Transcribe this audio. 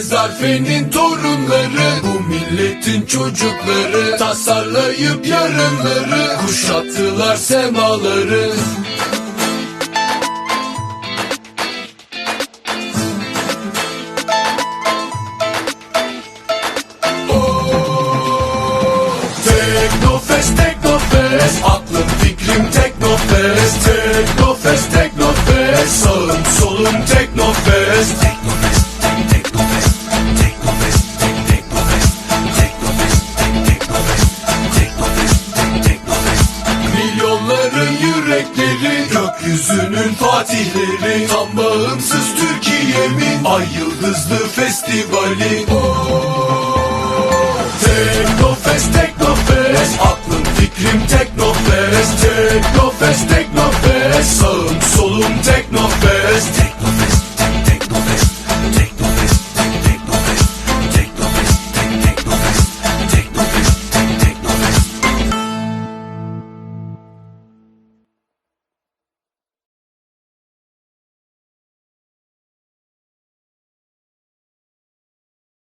Zarfe'nin torunları Bu milletin çocukları Tasarlayıp yarınları Kuşattılar semaları. Teknofest, Teknofest Aklım fikrim Teknofest. Teknofest, Teknofest Sağım solum Teknofest, Teknofest Gökyüzünün fatihleri Tam bağımsız Türkiye'min Ay yıldızlı festivali